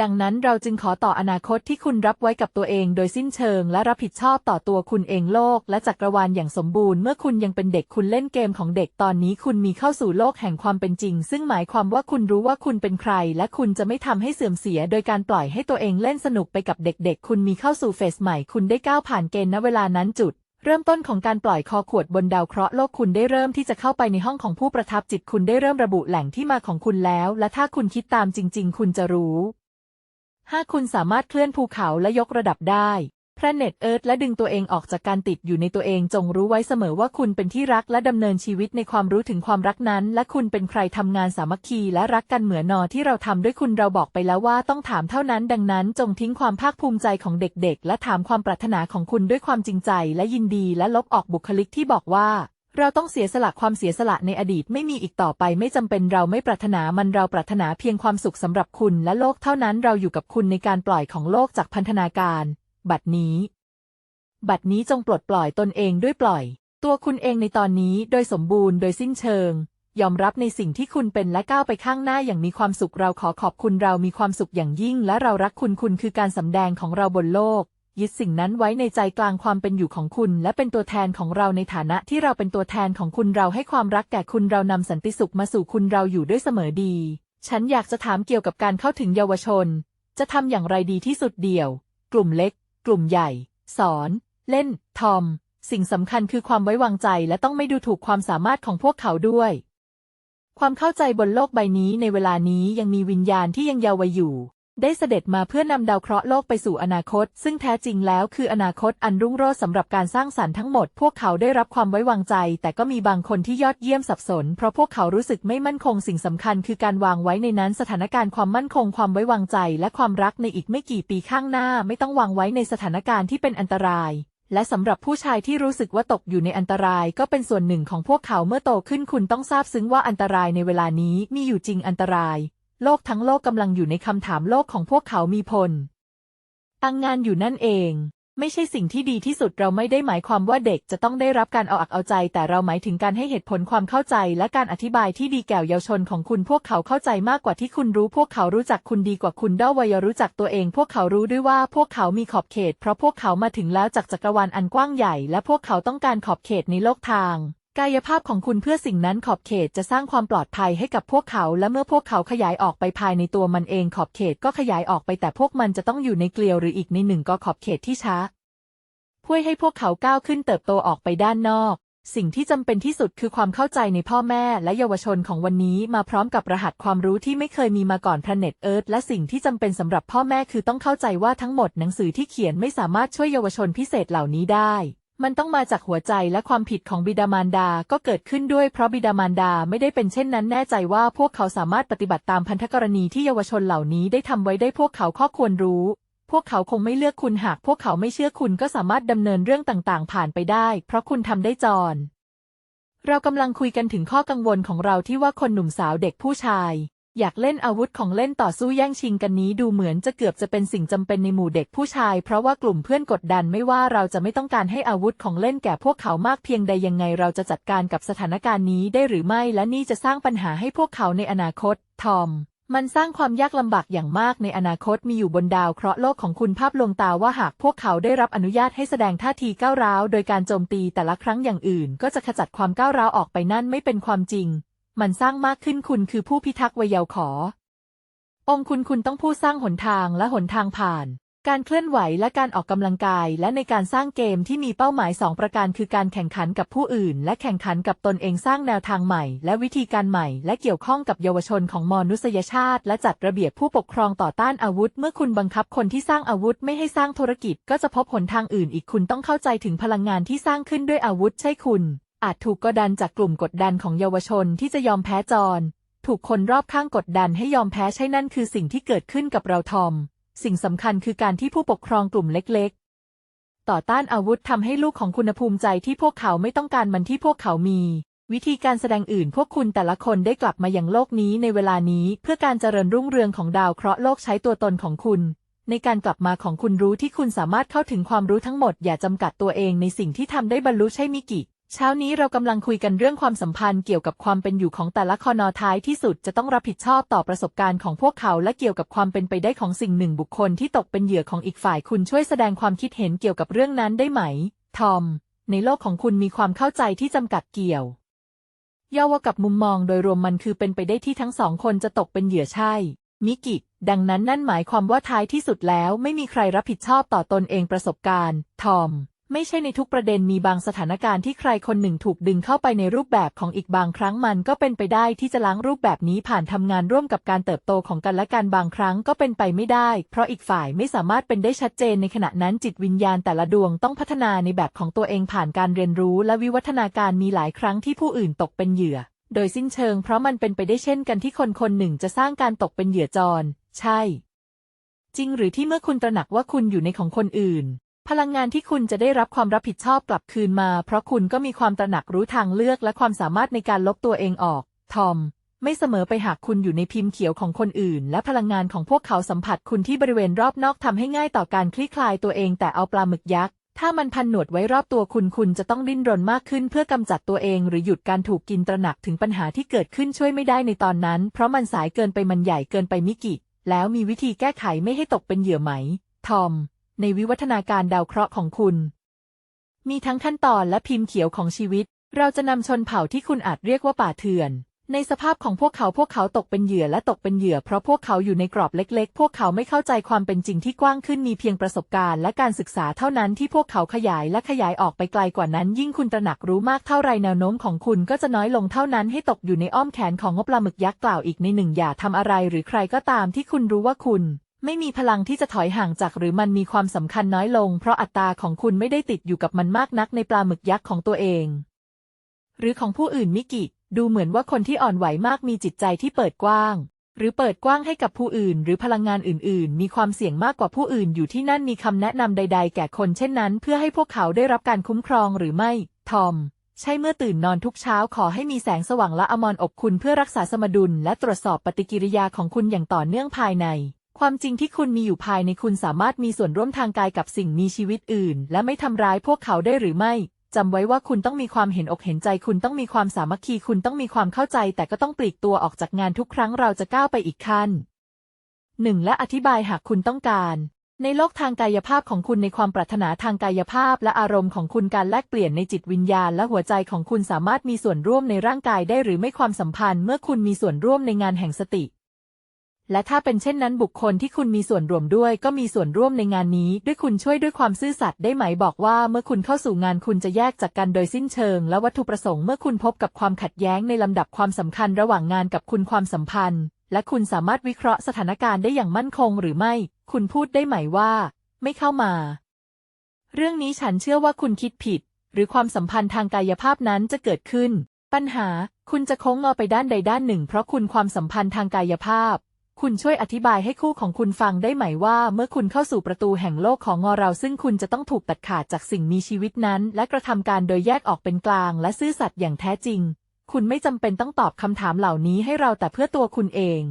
ดังนั้นเราจึงขอต่ออนาคตที่คุณรับไว้กับตัวเองโดยสิ้นเชิง และรับผิดชอบต่อตัวคุณเองโลก และจักรวาลอย่างสมบูรณ์เมื่อคุณยังเป็นเด็กคุณเล่นเกมของเด็กตอนนี้คุณมีเข้าสู่โลกแห่งความเป็นจริง ซึ่งหมายความว่าคุณรู้ว่าคุณเป็นใคร และคุณจะไม่ทำให้เสื่อมเสีย โดยการปล่อยให้ตัวเองเล่นสนุกไปกับเด็กๆ คุณมีเข้าสู่เฟสใหม่คุณได้ก้าวผ่านเกณฑ์ณเวลานั้นจุดเริ่มต้นของการปล่อยคอขวดบนดาวเคราะห์โลกคุณได้เริ่มที่จะเข้าไปในห้องของผู้ประทับจิตคุณได้เริ่มระบุแหล่งที่มาของคุณแล้ว และถ้าคุณคิดตามจริง ๆ คุณจะรู้ ห้าคุณสามารถเคลื่อนภูเขาและยกระดับได้พระเน็ตเอิร์ธและดึงตัวเองออกจากการติดอยู่ในตัวเองจงรู้ไว้เสมอว่าคุณเป็นที่รักและดำเนินชีวิตในความรู้ถึงความรักนั้น และคุณเป็นใครทำงานสามัคคีและรักกันเหมือนนอที่เราทำด้วยคุณเราบอกไปแล้วว่าต้องถามเท่านั้น ดังนั้น จงทิ้งความภาคภูมิใจของเด็กๆ และถามความปรารถนาของคุณด้วยความจริงใจ และยินดีและลบออกบุคลิกที่บอกว่า เราต้องเสียสละความเสียสละในอดีตไม่มีอีกต่อไปไม่จำเป็นเราไม่ปรารถนามันเราปรารถนาเพียงความสุขสำหรับคุณและโลกเท่านั้นเราอยู่กับคุณในการปล่อยของโลกจากพันธนาการ บัดนี้ บัดนี้จงปลดปล่อยตนเองด้วยปล่อย ตัวคุณเองในตอนนี้โดยสมบูรณ์โดยสิ้นเชิง ยอมรับในสิ่งที่คุณเป็นและก้าวไปข้างหน้าอย่างมีความสุขเราขอขอบคุณเรามีความสุขอย่างยิ่ง และเรารักคุณคุณคือการสำแดงของเราบนโลก ยึดสิ่งนั้นไว้ในใจกลางความเป็นอยู่ของคุณ และเป็นตัวแทนของเราในฐานะที่เราเป็นตัวแทนของคุณเราให้ความรักแก่คุณเรานำสันติสุขมาสู่คุณเราอยู่ด้วยเสมอดี ฉันอยากจะถามเกี่ยวกับการเข้าถึงเยาวชน จะทำอย่างไรดีที่สุดเดี่ยว กลุ่มเล็ก กลุ่มใหญ่ สอน เล่น ทอม สิ่งสำคัญคือความไว้วางใจและต้องไม่ดูถูกความสามารถของพวกเขาด้วย ความเข้าใจบนโลกใบนี้ในเวลานี้ยังมีวิญญาณที่ยังเยาว์อยู่ ได้เสด็จมาเพื่อนำดาวเคราะห์โลกไปสู่อนาคต ซึ่งแท้จริงแล้วคืออนาคตอันรุ่งโรจน์สำหรับการสร้างสรรค์ทั้งหมด พวกเขาได้รับความไว้วางใจ แต่ก็มีบางคนที่ยอดเยี่ยมสับสน เพราะพวกเขารู้สึกไม่มั่นคงสิ่งสำคัญ คือการวางไว้ในนั้นสถานการณ์ความมั่นคงความไว้วางใจ และความรักในอีกไม่กี่ปีข้างหน้า ไม่ต้องวางไว้ในสถานการณ์ที่เป็นอันตรายและสำหรับผู้ชายที่รู้สึกว่าตกอยู่ในอันตรายก็เป็นส่วนหนึ่งของพวกเขาเมื่อโตขึ้นคุณต้องทราบซึ้งว่าอันตรายในเวลานี้มีอยู่จริงอันตราย โลกทั้งโลกกำลังอยู่ในคำถามโลกของพวกเขามีพล ตั้งงานอยู่นั่นเอง ไม่ใช่สิ่งที่ดีที่สุดเราไม่ได้หมายความว่าเด็กจะต้องได้รับการเอาอักเอาใจ แต่เราหมายถึงการให้เหตุผลความเข้าใจ และการอธิบายที่ดีแก่เยาวชนของคุณพวกเขาเข้าใจมากกว่าที่คุณรู้ พวกเขารู้จักคุณดีกว่าคุณด้อวัยรู้จักตัวเอง พวกเขารู้ด้วยว่าพวกเขามีขอบเขต เพราะพวกเขามาถึงแล้วจากจักรวาลอันกว้างใหญ่ และพวกเขาต้องการขอบเขตในโลกทาง กายภาพของคุณเพื่อสิ่งนั้นขอบเขตจะสร้างความปลอดภัยให้กับพวกเขา และเมื่อพวกเขาขยายออกไปภายในตัวมันเองขอบเขตก็ขยายออกไปแต่พวกมันจะต้องอยู่ในเกลียวหรืออีกในหนึ่งก็ขอบเขตที่ช้าเพื่อให้พวกเขาก้าวขึ้นเติบโตออกไปด้านนอก สิ่งที่จำเป็นที่สุดคือความเข้าใจในพ่อแม่และเยาวชนของวันนี้มาพร้อมกับรหัสความรู้ที่ไม่เคยมีมาก่อนพระเน็ตเอิร์ธและสิ่งที่จำเป็นสำหรับพ่อแม่คือต้องเข้าใจว่าทั้งหมดหนังสือที่เขียนไม่สามารถช่วยเยาวชนพิเศษเหล่านี้ได้ มันต้องมาจากหัวใจและความผิดของบิดามารดาก็เกิดขึ้นด้วยเพราะบิดามารดาไม่ได้เป็นเช่นนั้นแน่ใจว่าพวกเขาสามารถปฏิบัติตามพันธกรณีที่เยาวชนเหล่านี้ได้ทำไว้ได้พวกเขาข้อควรรู้ พวกเขาคงไม่เลือกคุณหากพวกเขาไม่เชื่อคุณก็สามารถดำเนินเรื่องต่างๆ ผ่านไปได้ เพราะคุณทำได้จรเรากำลังคุยกันถึงข้อกังวลของเราที่ว่าคนหนุ่มสาวเด็กผู้ชาย อยากเล่นอาวุธของเล่นต่อสู้แย่งชิงกันนี้ดูเหมือนจะเกือบจะเป็นสิ่งจำเป็นในหมู่เด็กผู้ชาย เพราะว่ากลุ่มเพื่อนกดดันไม่ว่าเราจะไม่ต้องการให้อาวุธของเล่นแก่พวกเขามากเพียงใดยังไงเราจะจัดการกับสถานการณ์นี้ได้หรือไม่และนี่จะสร้างปัญหาให้พวกเขาในอนาคต ทอมมันสร้างความยากลำบากอย่างมากในอนาคตมีอยู่บนดาวเคราะห์โลกของคุณภาพลวงตาว่าหากพวกเขาได้รับอนุญาตให้แสดงท่าทีก้าวร้าว โดยการโจมตีแต่ละครั้งอย่างอื่น ก็จะขจัดความก้าวร้าวออกไปนั่นไม่เป็นความจริง มันสร้างมากขึ้นคุณคือผู้พิทักษ์วยเยาขอ องค์คุณคุณต้องผู้สร้างหนทางและหนทางผ่าน การเคลื่อนไหวและการออกกำลังกายและในการสร้างเกมที่มีเป้าหมายสองประการคือการแข่งขันกับผู้อื่น และแข่งขันกับตนเองสร้างแนวทางใหม่ และวิธีการใหม่ และเกี่ยวข้องกับเยาวชนของมนุษยชาติ และจัดระเบียบผู้ปกครองต่อต้านอาวุธ เมื่อคุณบังคับคนที่สร้างอาวุธไม่ให้สร้างธุรกิจ ก็จะพบหนทางอื่นอีกคุณต้องเข้าใจถึงพลังงานที่สร้างขึ้นด้วยอาวุธใช่คุณ อาจถูกกดดันจากกลุ่มกดดันของเยาวชนที่จะยอมแพ้จรถูกคนรอบข้างกดดันให้ยอมแพ้ใช่นั่นคือสิ่งที่เกิดขึ้นกับเราทอม สิ่งสำคัญคือการที่ผู้ปกครองกลุ่มเล็ก ๆ ต่อต้านอาวุธทำให้ลูกของคุณภูมิใจที่พวกเขาไม่ต้องการมันที่พวกเขามี วิธีการแสดงอื่นพวกคุณแต่ละคนได้กลับมาอย่างโลกนี้ในเวลานี้เพื่อการเจริญรุ่งเรืองของดาวเคราะห์โลกใช้ตัวตนของคุณ ในการกลับมาของคุณรู้ที่คุณสามารถเข้าถึงความรู้ทั้งหมด อย่าจำกัดตัวเองในสิ่งที่ทำได้บรรลุใช่มิกิ เช้านี้เรากำลังคุยกันเรื่องความสัมพันธ์เกี่ยวกับความเป็นอยู่ของแต่ละคอนอท้ายที่สุดจะต้องรับผิดชอบต่อประสบการณ์ของพวกเขาและเกี่ยวกับความเป็นไปได้ของสิ่งหนึ่งบุคคลที่ตกเป็นเหยื่อของอีกฝ่ายคุณช่วยแสดงความคิดเห็นเกี่ยวกับเรื่องนั้นได้ไหม ทอม ในโลกของคุณมีความเข้าใจที่จำกัดเกี่ยว ย่อว่ากับมุมมองโดยรวมมันคือเป็นไปได้ที่ทั้งสองคนจะตกเป็นเหยื่อใช่ มิกิ ดังนั้นนั่นหมายความว่าท้ายที่สุดแล้วไม่มีใครรับผิดชอบต่อตนเองประสบการณ์ ทอม ไม่ใช่ในทุกประเด็นมีบางสถานการณ์ที่ใครคนหนึ่งถูกดึงเข้าไปในรูปแบบของอีกบางครั้งมันก็เป็นไปได้ที่จะล้างรูปแบบนี้ผ่านทำงานร่วมกับการเติบโตของกันและกันบางครั้งก็เป็นไปไม่ได้ เพราะอีกฝ่ายไม่สามารถเป็นได้ชัดเจนในขณะนั้นจิตวิญญาณแต่ละดวงต้องพัฒนาในแบบของตัวเองผ่านการเรียนรู้ และวิวัฒนาการมีหลายครั้งที่ผู้อื่นตกเป็นเหยื่อ โดยสิ้นเชิง เพราะมันเป็นไปได้เช่นกันที่คนคนหนึ่งจะสร้างการตกเป็นเหยื่อจร ใช่ จริงหรือที่เมื่อคุณตระหนักว่าคุณอยู่ในของคนอื่น พลังงานที่คุณจะได้รับความรับผิดชอบกลับคืนมา เพราะคุณก็มีความตระหนักรู้ทางเลือกและความสามารถในการลบตัวเองออก ทอม ไม่เสมอไปหากคุณอยู่ในพิมพ์เขียวของคนอื่น และพลังงานของพวกเขาสัมผัสคุณที่บริเวณรอบนอกทำให้ง่ายต่อการคลี่คลายตัวเองแต่เอาปลาหมึกยักษ์ถ้ามันพันหนวดไว้รอบตัวคุณคุณจะต้องดิ้นรนมากขึ้นเพื่อกำจัดตัวเองหรือหยุดการถูกกินตระหนักถึงปัญหาที่เกิดขึ้นช่วยไม่ได้ในตอนนั้น เพราะมันสายเกินไปมันใหญ่เกินไปมิกิ แล้วมีวิธีแก้ไขไม่ให้ตกเป็นเหยื่อไหม ทอม ในวิวัฒนาการดาวเคราะห์ของคุณ มีทั้งขั้นตอนและพิมพ์เขียวของชีวิต เราจะนำชนเผ่าที่คุณอาจเรียกว่าป่าเถื่อน ในสภาพของพวกเขาพวกเขาตกเป็นเหยื่อและตกเป็นเหยื่อเพราะพวกเขาอยู่ในกรอบเล็ก ๆ พวกเขาไม่เข้าใจความเป็นจริงที่กว้างขึ้นมีเพียงประสบการณ์และการศึกษาเท่านั้นที่พวกเขาขยายและขยายออกไปไกลกว่านั้น ยิ่งคุณตระหนักรู้มากเท่าไรแนวโน้มของคุณก็จะน้อยลงเท่านั้นให้ตกอยู่ในอ้อมแขนของงบปลาหมึกยักษ์กล่าวอีกในหนึ่งอย่าทำอะไรหรือใครก็ตามที่คุณรู้ว่าคุณ ไม่มีพลังที่จะถอยห่างจากหรือมันมีความสำคัญน้อยลง เพราะอัตราของคุณไม่ได้ติดอยู่กับมันมากนักในปลาหมึกยักษ์ของตัวเอง หรือของผู้อื่นมิกิ ดูเหมือนว่าคนที่อ่อนไหวมากมีจิตใจที่เปิดกว้าง หรือเปิดกว้างให้กับผู้อื่น หรือพลังงานอื่น ๆ มีความเสี่ยงมากกว่าผู้อื่นอยู่ที่นั่นมีคำแนะนำใด ๆ แก่คนเช่นนั้น เพื่อให้พวกเขาได้รับการคุ้มครองหรือไม่ ทอมใช่เมื่อตื่นนอนทุกเช้าขอให้มีแสงสว่างและอมรอบคุณเพื่อรักษาสมดุล และตรวจสอบปฏิกิริยาของคุณอย่างต่อเนื่องภายใน ความจริงที่คุณมีอยู่ภายในคุณสามารถมีส่วนร่วมทางกายกับสิ่งมีชีวิตอื่น และไม่ทำร้ายพวกเขาได้หรือไม่จำไว้ว่าคุณต้องมีความเห็นอกเห็นใจ คุณต้องมีความสามัคคีคุณต้องมีความเข้าใจ แต่ก็ต้องปลีกตัวออกจากงานทุกครั้งเราจะก้าวไปอีกขั้นหนึ่งและอธิบายหากคุณต้องการ ในโลกทางกายภาพของคุณในความปรารถนาทางกายภาพ และอารมณ์ของคุณการแลกเปลี่ยนในจิตวิญญาณ และหัวใจของคุณสามารถมีส่วนร่วมในร่างกายได้หรือไม่ความสัมพันธ์ เมื่อคุณมีส่วนร่วมในงานแห่งสติ และถ้าเป็นเช่นนั้นบุคคลที่คุณมีส่วนร่วมด้วยก็มีส่วนร่วมในงานนี้ ด้วยคุณช่วยด้วยความซื่อสัตย์ได้ไหมบอกว่า เมื่อคุณเข้าสู่งานคุณจะแยกจากกันโดยสิ้นเชิง และวัตถุประสงค์เมื่อคุณพบกับความขัดแย้งในลำดับความสำคัญระหว่างงานกับคุณความสัมพันธ์ และคุณสามารถวิเคราะห์สถานการณ์ได้อย่างมั่นคงหรือไม่ คุณพูดได้ไหมว่า ไม่เข้ามา เรื่องนี้ฉันเชื่อว่าคุณคิดผิด หรือความสัมพันธ์ทางกายภาพนั้นจะเกิดขึ้น ปัญหา คุณจะโค้งงอไปด้านใดด้านหนึ่ง เพราะคุณความสัมพันธ์ทางกายภาพ คุณช่วยอธิบายให้คู่ของคุณฟังได้ไหมว่า เมื่อคุณเข้าสู่ประตูแห่งโลกของงอเรา ซึ่งคุณจะต้องถูกตัดขาดจากสิ่งมีชีวิตนั้น และกระทำการโดยแยกออกเป็นกลาง และซื่อสัตย์อย่างแท้จริง คุณไม่จำเป็นต้องตอบคำถามเหล่านี้ให้เราแต่เพื่อตัวคุณเอง